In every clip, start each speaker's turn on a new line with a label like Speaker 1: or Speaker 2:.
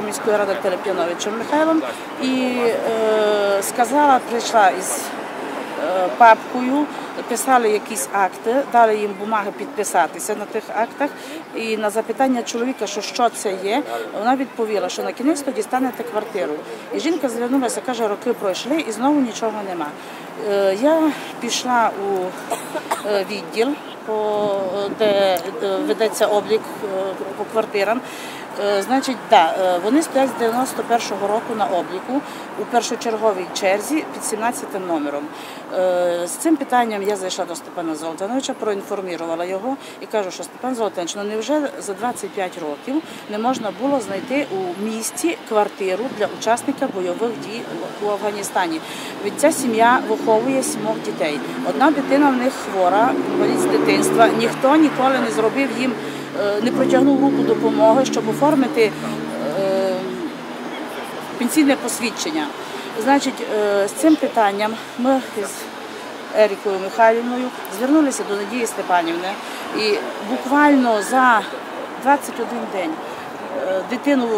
Speaker 1: міської ради Телеп'яновичем Михайлом і е, сказала, прийшла із е, папкою, писали якісь акти, дали їм бумаги підписатися на тих актах. І на запитання чоловіка, що що це є, вона відповіла, що на кінець тоді станете квартиру. І жінка звернулася, каже, роки пройшли і знову нічого нема. Е, Я пішла у е, відділ, по- де ведеться облік е, по квартирам. Е, Значить, да, е, вони стоять з 91-го року на обліку у першочерговій черзі під 17 номером. Е, З цим питанням я зайшла до Степана Золотановича, проінформувала його і кажу, що Степан Золотанович, ну невже за 25 років не можна було знайти у місті квартиру для учасника бойових дій у Афганістані? Від ця сім'я виховує сімох дітей. Одна дитина в них хвора, інвалід з дитинства. Ніхто ніколи не зробив їм, не протягнув руку допомоги, щоб оформити е, пенсійне посвідчення. Значить, е, з цим питанням ми з Ерікою Михайлівною звернулися до Надії Степанівни і буквально за 21 день е, дитину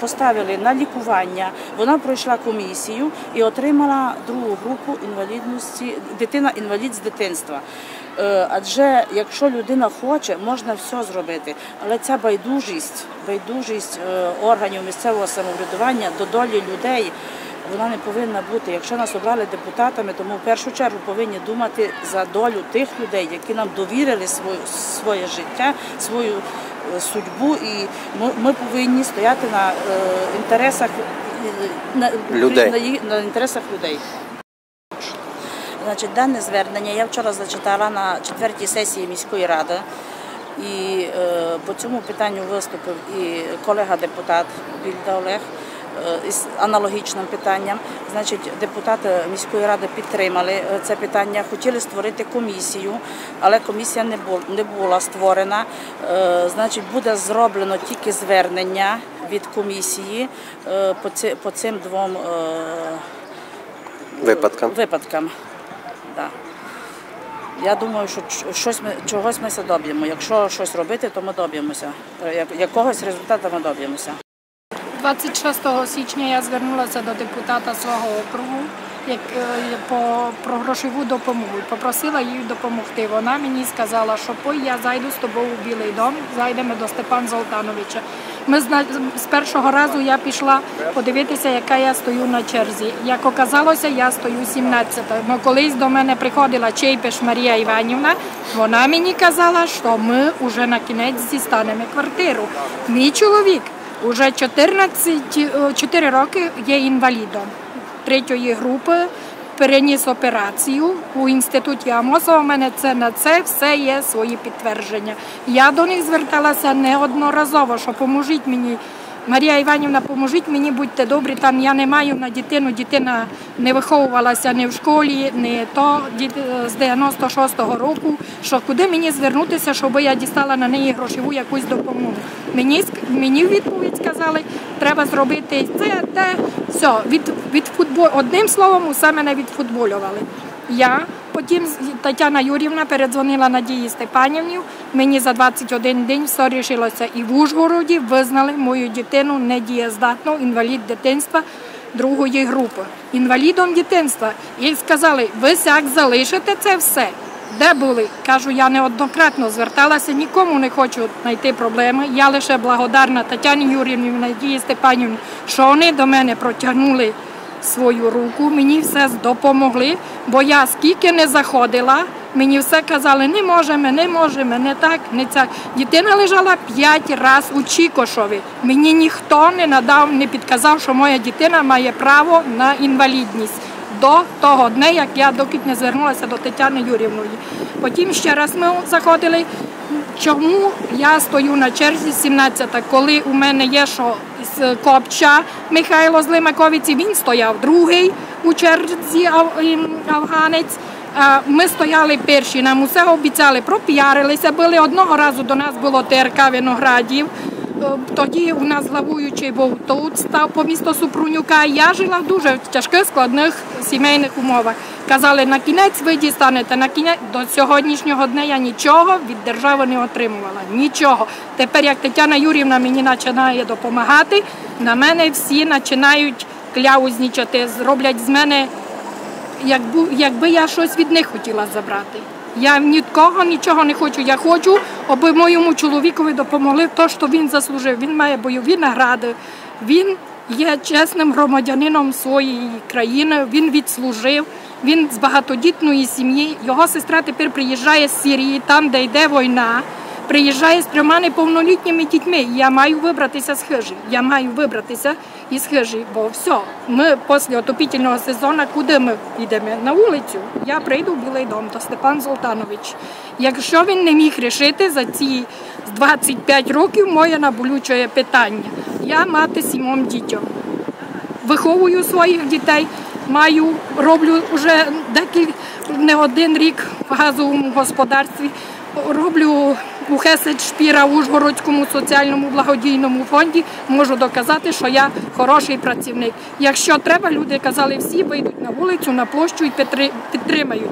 Speaker 1: поставили на лікування. Вона пройшла комісію і отримала другу групу інвалідності. Дитина інвалід з дитинства. Е, Адже якщо людина хоче, можна все зробити. Але ця байдужість, байдужість е, органів місцевого самоврядування до долі людей. Вона не повинна бути. Якщо нас обрали депутатами, тому в першу чергу повинні думати за долю тих людей, які нам довірили своє, своє життя, свою е, судьбу, і ми, ми повинні стояти на е, інтересах е, на,
Speaker 2: Людей.
Speaker 1: На, на інтересах людей. Значить, дане звернення я вчора зачитала на четвертій сесії міської ради. І е, по цьому питанню виступив і колега-депутат Більда Олег із аналогічним питанням. Значить, депутати міської ради підтримали е, це питання, хотіли створити комісію, але комісія не була, створена. Е, значить, буде зроблено тільки звернення від комісії е, по, цим двом е,
Speaker 2: Випадкам.
Speaker 1: випадкам. Да. Я думаю, що щось ми, чогось ми доб'ємо. Якщо щось робити, то ми доб'ємося. Е, Якогось результату ми доб'ємося.
Speaker 3: 26 січня я звернулася до депутата свого округу як, по, про грошову допомогу. Попросила їй допомогти. Вона мені сказала, що пой я зайду з тобою у Білий дом, зайдемо до Степана Золтановича. Ми зна- з першого разу я пішла подивитися, яка я стою на черзі. Як оказалося, я стою 17. Ну, колись до мене приходила Чейпеш Марія Іванівна. Вона мені казала, що ми вже на кінець дістанемо квартиру. Мій чоловік Уже 14, е, 4 роки є інвалідом третьої групи, переніс операцію у інституті Амосова. У мене це на це все є свої підтвердження. Я до них зверталася неодноразово, що поможіть мені. Марія Іванівна, поможіть мені, будьте добрі, там я не маю на дитину, дитина не виховувалася ні в школі, ні то з 96-го року, що куди мені звернутися, щоб я дістала на неї грошову якусь допомогу. Мені, мені відповідь сказали, треба зробити це, те, все, від, від футбол... одним словом, усе мене відфутболювали. Я потім Тетяна Юрівна передзвонила Надії Степанівні. Мені за 21 день все рішилося і в Ужгороді визнали мою дитину недієздатну, інвалід дитинства другої групи. Інвалідом дитинства. І сказали, ви сяк залишите це все. Де були? Кажу, я неоднократно зверталася, нікому не хочу знайти проблеми. Я лише благодарна Тетяні Юрівні, Надії Степанівні, що вони до мене протягнули свою руку, мені все допомогли, бо я скільки не заходила, мені все казали, не можемо, не можемо, не так, не так. Дитина лежала п'ять разів у Чікошові. Мені ніхто не надав, не підказав, що моя дитина має право на інвалідність. До того дня, як я доки не звернулася до Тетяни Юрівної. Потім ще раз ми заходили. Чому я стою на черзі 17, коли у мене є що з Копча Михайло з Лимаковиці, він стояв другий у черзі афганець. Ми стояли перші, нам усе обіцяли, пропіарилися, були одного разу до нас було ТРК Виноградів. Е, Тоді у нас главуючий був тут, став по місто Супрунюка. Я жила в дуже тяжких складних сімейних умовах. Казали, на кінець ви дістанете, на кінець до сьогоднішнього дня я нічого від держави не отримувала. Нічого. Тепер, як Тетяна Юрівна мені починає допомагати, на мене всі починають кляузнічати, зроблять з мене, якби, якби я щось від них хотіла забрати. Я ні кого нічого не хочу. Я хочу, аби моєму чоловікові допомогли те, що він заслужив. Він має бойові награди. Він є чесним громадянином своєї країни. Він відслужив. Він з багатодітної сім'ї. Його сестра тепер приїжджає з Сирії, там, де йде війна. Приїжджає з трьома неповнолітніми дітьми. Я маю вибратися з хижі. Я маю вибратися із хижі, бо все. Ми після отопітельного сезону, куди ми йдемо? На вулицю. Я прийду в Білий дом до Степан Золтанович. Якщо він не міг рішити за ці 25 років, моє наболюче питання. Я мати сімом дітям виховую своїх дітей. Маю, роблю вже декілька не один рік в газовому господарстві. Роблю у Хесед Шпіра в Ужгородському соціальному благодійному фонді. Можу доказати, що я хороший працівник. Якщо треба, люди казали, всі вийдуть на вулицю, на площу і підтримають.